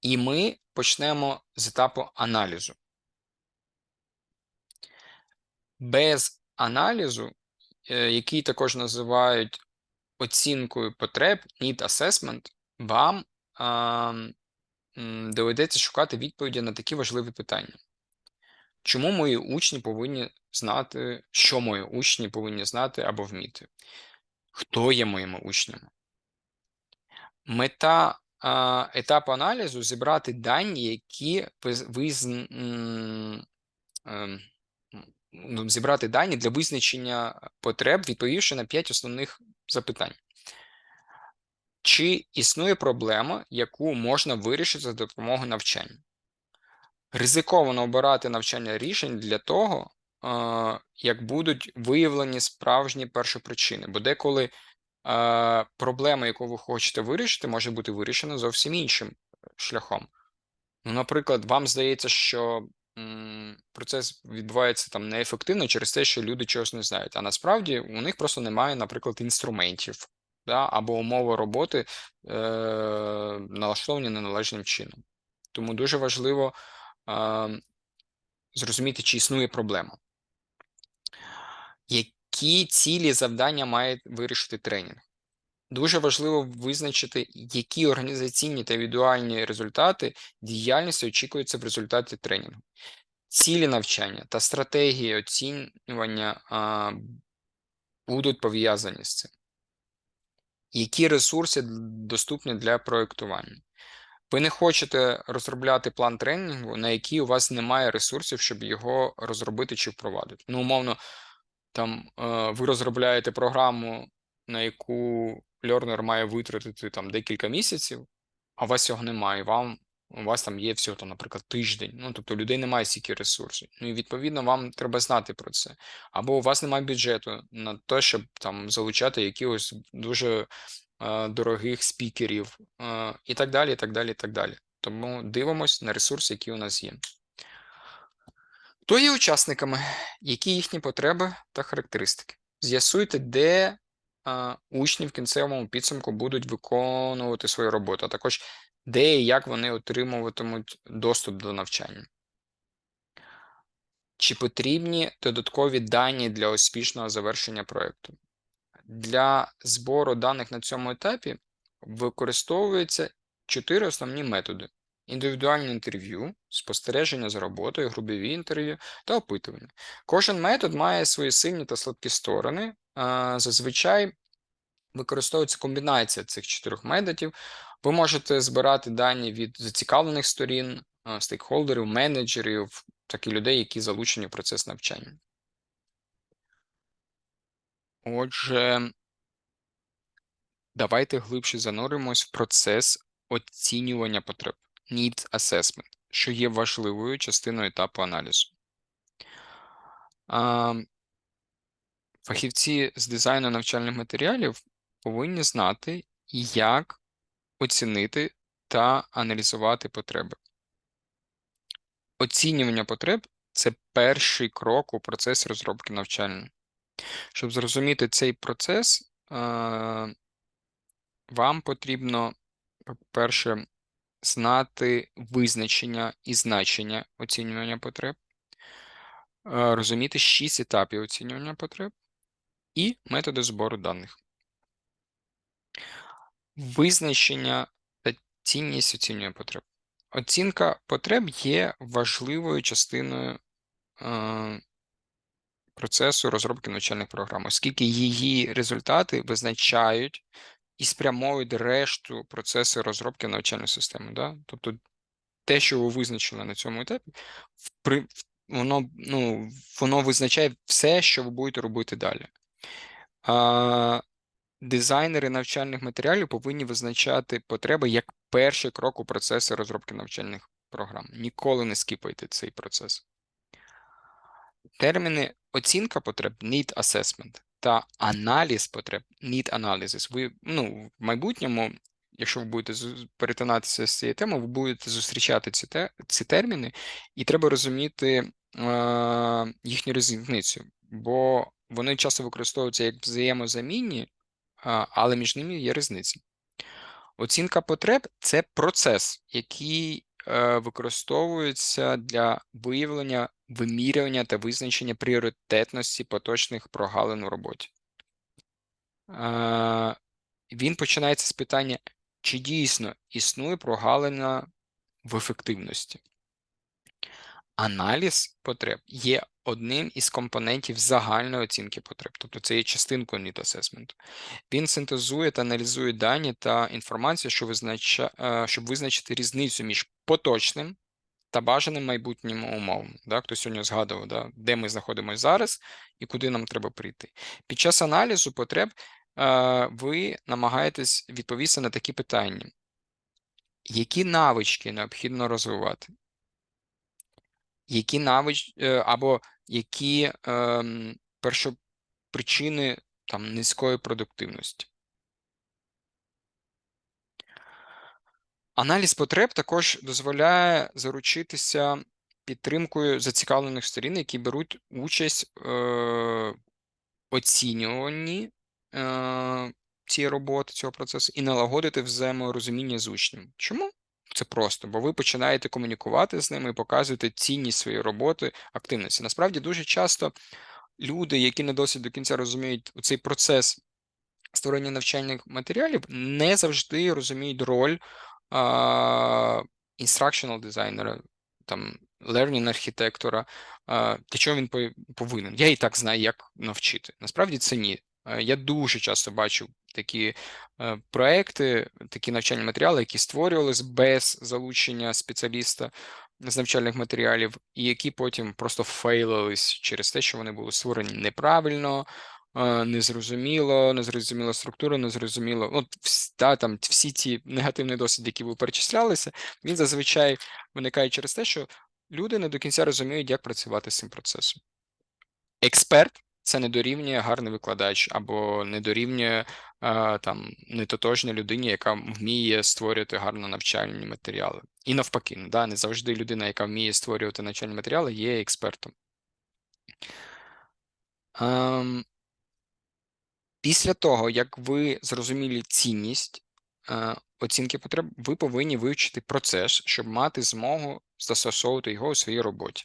І ми почнемо з етапу аналізу. Без аналізу, е, який також називають оцінкою потреб, need assessment, вам м, доведеться шукати відповіді на такі важливі питання. Чому мої учні повинні знати, що мої учні повинні знати або вміти? Хто є моїми учнями? Мета етапу аналізу зібрати дані, які виз, виз, м, ем, ну, зібрати дані для визначення потреб, відповівши на 5 основних запитань. Чи існує проблема, яку можна вирішити за допомогою навчання? Ризиковано обирати навчання рішень для того, як будуть виявлені справжні першопричини. Бо деколи проблема, яку ви хочете вирішити, може бути вирішена зовсім іншим шляхом. Ну, наприклад, вам здається, що процес відбувається там неефективно через те, що люди чогось не знають. А насправді у них просто немає, наприклад, інструментів да, або умови роботи е, налаштовані неналежним чином. Тому дуже важливо е, зрозуміти, чи існує проблема. Які цілі завдання має вирішити тренінг? Дуже важливо визначити, які організаційні та індивідуальні результати діяльності очікуються в результаті тренінгу. Цілі навчання та стратегії оцінювання а, будуть пов'язані з цим. Які ресурси доступні для проєктування? Ви не хочете розробляти план тренінгу, на який у вас немає ресурсів, щоб його розробити чи впровадити. Ну, умовно, там е, ви розробляєте програму, на яку лернер має витратити там декілька місяців, а у вас цього немає. Вам у вас там є всього, там, наприклад, тиждень. Ну, тобто, людей немає стільки ресурсів. Ну і відповідно вам треба знати про це. Або у вас немає бюджету на те, щоб там залучати якихось дуже е, дорогих спікерів, е, і так далі, і так далі, і так далі. Тому дивимось на ресурси, які у нас є. Хто є учасниками, які їхні потреби та характеристики? З'ясуйте, де учні в кінцевому підсумку будуть виконувати свою роботу, а також де і як вони отримуватимуть доступ до навчання. Чи потрібні додаткові дані для успішного завершення проєкту? Для збору даних на цьому етапі використовуються чотири основні методи: індивідуальне інтерв'ю, спостереження за роботою, грубові інтерв'ю та опитування. Кожен метод має свої сильні та слабкі сторони. Зазвичай використовується комбінація цих чотирьох методів. Ви можете збирати дані від зацікавлених сторін, стейкхолдерів, менеджерів, так і людей, які залучені в процес навчання. Отже, давайте глибше зануримось в процес оцінювання потреб Need Assessment, що є важливою частиною етапу аналізу. Фахівці з дизайну навчальних матеріалів повинні знати, як оцінити та аналізувати потреби. Оцінювання потреб це перший крок у процесі розробки навчання. Щоб зрозуміти цей процес, вам потрібно, по-перше, знати визначення і значення оцінювання потреб, розуміти шість етапів оцінювання потреб і методи збору даних. Визначення та цінність оцінювання потреб. Оцінка потреб є важливою частиною е, процесу розробки навчальних програм, оскільки її результати визначають і спрямовують решту процесу розробки навчальної системи. Да? Тобто те, що ви визначили на цьому етапі, воно ну, воно визначає все, що ви будете робити далі. Дизайнери навчальних матеріалів повинні визначати потреби як перший крок у процесі розробки навчальних програм. Ніколи не скіпайте цей процес. Терміни оцінка потреб need assessment та аналіз потреб need analysis. Ви ну, в майбутньому, якщо ви будете перетинатися з цією темою, ви будете зустрічати ці те, ці терміни, і треба розуміти е, їхню різницю, бо вони часто використовуються як взаємозамінні, але між ними є різниця. Оцінка потреб це процес, який е, використовується для виявлення, вимірювання та визначення пріоритетності поточних прогалин у роботі. Е, він починається з питання, чи дійсно існує прогалина в ефективності. Аналіз потреб є одним із компонентів загальної оцінки потреб, тобто це є частинкою need assessment. Він синтезує та аналізує дані та інформацію, що визнача, е, щоб визначити різницю між поточним та бажаним майбутнім умовам. Да? Хто сьогодні згадував, да? де ми знаходимося зараз і куди нам треба прийти. Під час аналізу потреб е, ви намагаєтесь відповісти на такі питання. Які навички необхідно розвивати? Які навич е, або які ем, першопричини там низької продуктивності? Аналіз потреб також дозволяє заручитися підтримкою зацікавлених сторін, які беруть участь е, в оцінюванні е, цієї роботи, цього процесу, і налагодити взаєморозуміння з учнем. Чому? Це просто, бо ви починаєте комунікувати з ними і показуєте цінність своєї роботи, активності. Насправді, дуже часто люди, які не досить до кінця розуміють цей процес створення навчальних матеріалів, не завжди розуміють роль а, instructional дизайнера, там learning архітектора, для чого він повинен. Я і так знаю, як навчити. Насправді це ні. Я дуже часто бачу такі е, проекти, такі навчальні матеріали, які створювалися без залучення спеціаліста з навчальних матеріалів, і які потім просто фейлились через те, що вони були створені неправильно, е, незрозуміло, незрозуміла структура, незрозуміло. От та, там всі ці негативні досвіди, які ви перечислялися, він зазвичай виникає через те, що люди не до кінця розуміють, як працювати з цим процесом. Експерт це не дорівнює гарний викладач, або не дорівнює а, там нетотожній людині, яка вміє створювати гарно навчальні матеріали. І навпаки, да, не завжди людина, яка вміє створювати навчальні матеріали, є експертом. Ем, Після того, як ви зрозуміли цінність е, оцінки потреб, ви повинні вивчити процес, щоб мати змогу застосовувати його у своїй роботі.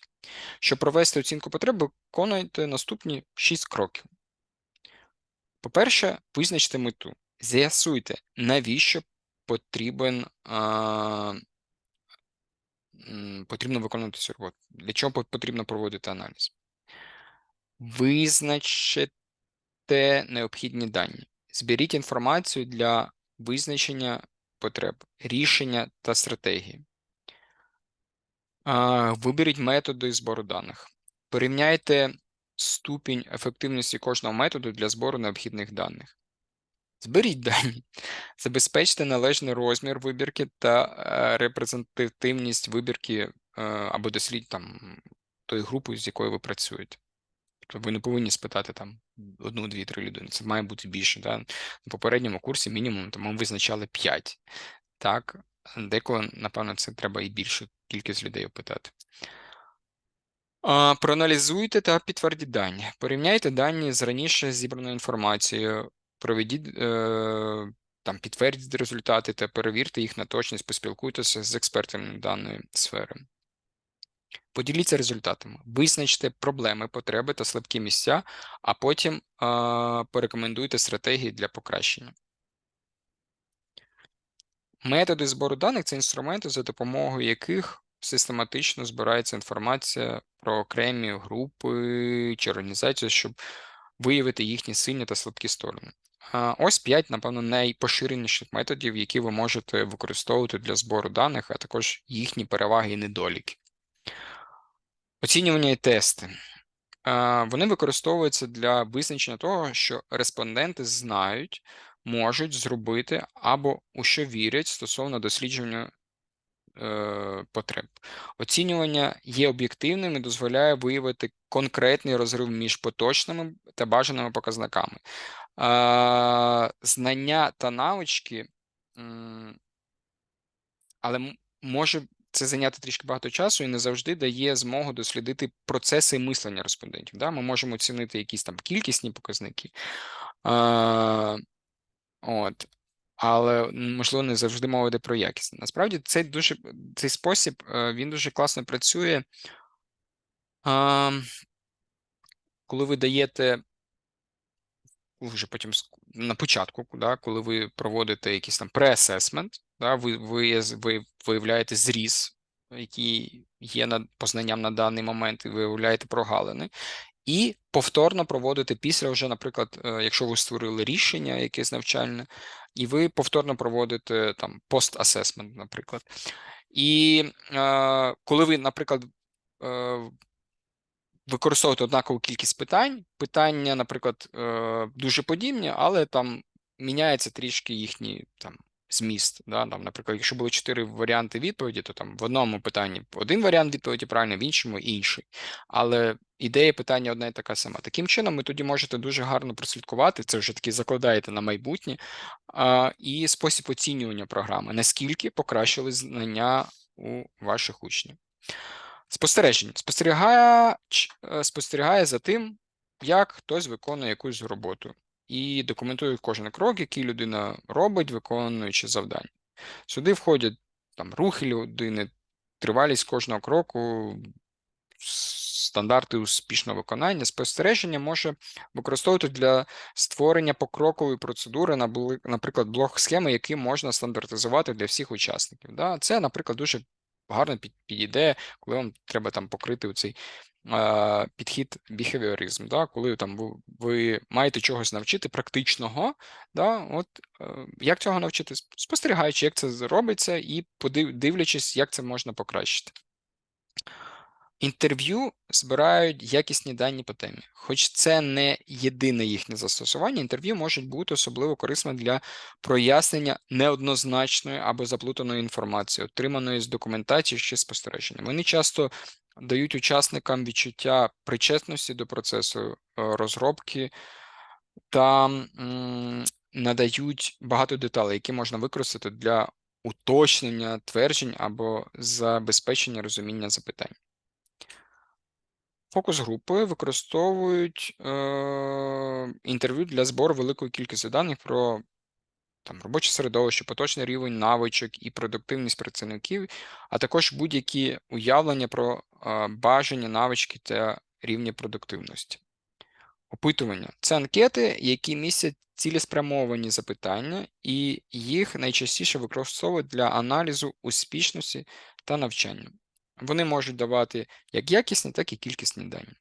Щоб провести оцінку потреб, виконуйте наступні 6 кроків. По-перше, визначте мету. З'ясуйте, навіщо потрібен, а, потрібно виконувати цю роботу, для чого потрібно проводити аналіз. Визначте необхідні дані. Зберіть інформацію для визначення потреб, рішення та стратегії. Виберіть методи збору даних. Порівняйте ступінь ефективності кожного методу для збору необхідних даних. Зберіть дані, забезпечте належний розмір вибірки та е, репрезентативність вибірки е, або дослід там тої групи, з якою ви працюєте. Тобто ви не повинні спитати там одну, дві, три людини. Це має бути більше. Да? На попередньому курсі мінімум там ми визначали 5. Так, деколи, напевно, це треба і більшу кількість людей опитати. Проаналізуйте та підтвердіть дані. Порівняйте дані з раніше зібраною інформацією, проведіть е, там, підтвердіть результати та перевірте їх на точність, поспілкуйтеся з експертами даної сфери. Поділіться результатами, визначте проблеми, потреби та слабкі місця, а потім а, порекомендуйте стратегії для покращення. Методи збору даних це інструменти, за допомогою яких систематично збирається інформація про окремі групи чи організації, щоб виявити їхні сильні та слабкі сторони. Ось 5, напевно, найпоширеніших методів, які ви можете використовувати для збору даних, а також їхні переваги і недоліки. Оцінювання і тести. Вони використовуються для визначення того, що респонденти знають, можуть зробити або у що вірять стосовно дослідження е, потреб. Оцінювання є об'єктивним і дозволяє виявити конкретний розрив між поточними та бажаними показниками. Знання та навички, але може це зайняти трішки багато часу і не завжди дає змогу дослідити процеси мислення респондентів. Да? Ми можемо оцінити якісь там кількісні показники. От. але можливо не завжди мова йде про якісне. Насправді цей дуже цей спосіб е, він дуже класно працює. Коли ви даєте вже потім на початку, да, коли ви проводите якийсь там pre-assessment, да, ви, ви, ви виявляєте зріз, який є над познанням на даний момент, і виявляєте прогалини, і повторно проводите після вже, наприклад, е, якщо ви створили рішення якесь навчальне, і ви повторно проводите там пост-асесмент, наприклад. І е, коли ви, наприклад, е, використовувати однакову кількість питань. Питання, наприклад, е, дуже подібні, але там міняється трішки їхній там зміст. Да? Там, наприклад, якщо були чотири варіанти відповіді, то там в одному питанні один варіант відповіді правильний, в іншому інший. Але ідея питання одна і така сама. Таким чином, ви тоді можете дуже гарно прослідкувати, це вже таки закладаєте на майбутнє, а, і спосіб оцінювання програми, наскільки покращили знання у ваших учнів. Спостереження. Спостерігає, е, спостерігає за тим, як хтось виконує якусь роботу, і документує кожен крок, який людина робить, виконуючи завдання. Сюди входять там рухи людини, тривалість кожного кроку, стандарти успішного виконання. Спостереження може використовувати для створення покрокової процедури, наприклад, блок-схеми, які можна стандартизувати для всіх учасників. Да? Це, наприклад, дуже гарно підійде, коли вам треба там покрити цей підхід біхевіоризм, да? коли там ви, ви маєте чогось навчити практичного, да? От, е, як цього навчити? Спостерігаючи, як це робиться, і подив- дивлячись, як це можна покращити. Інтерв'ю збирають якісні дані по темі. Хоч це не єдине їхнє застосування, інтерв'ю можуть бути особливо корисними для прояснення неоднозначної або заплутаної інформації, отриманої з документації чи спостереження. Вони часто дають учасникам відчуття причетності до процесу е, розробки та надають багато деталей, які можна використати для уточнення тверджень або забезпечення розуміння запитань. Фокус групи використовують е, інтерв'ю для збору великої кількості даних про там, робоче середовище, поточний рівень навичок і продуктивність працівників, а також будь-які уявлення про бажані навички та рівні продуктивності. Опитування це анкети, які містять цілеспрямовані запитання, і їх найчастіше використовують для аналізу успішності та навчання. Вони можуть давати як якісні, так і кількісні дані.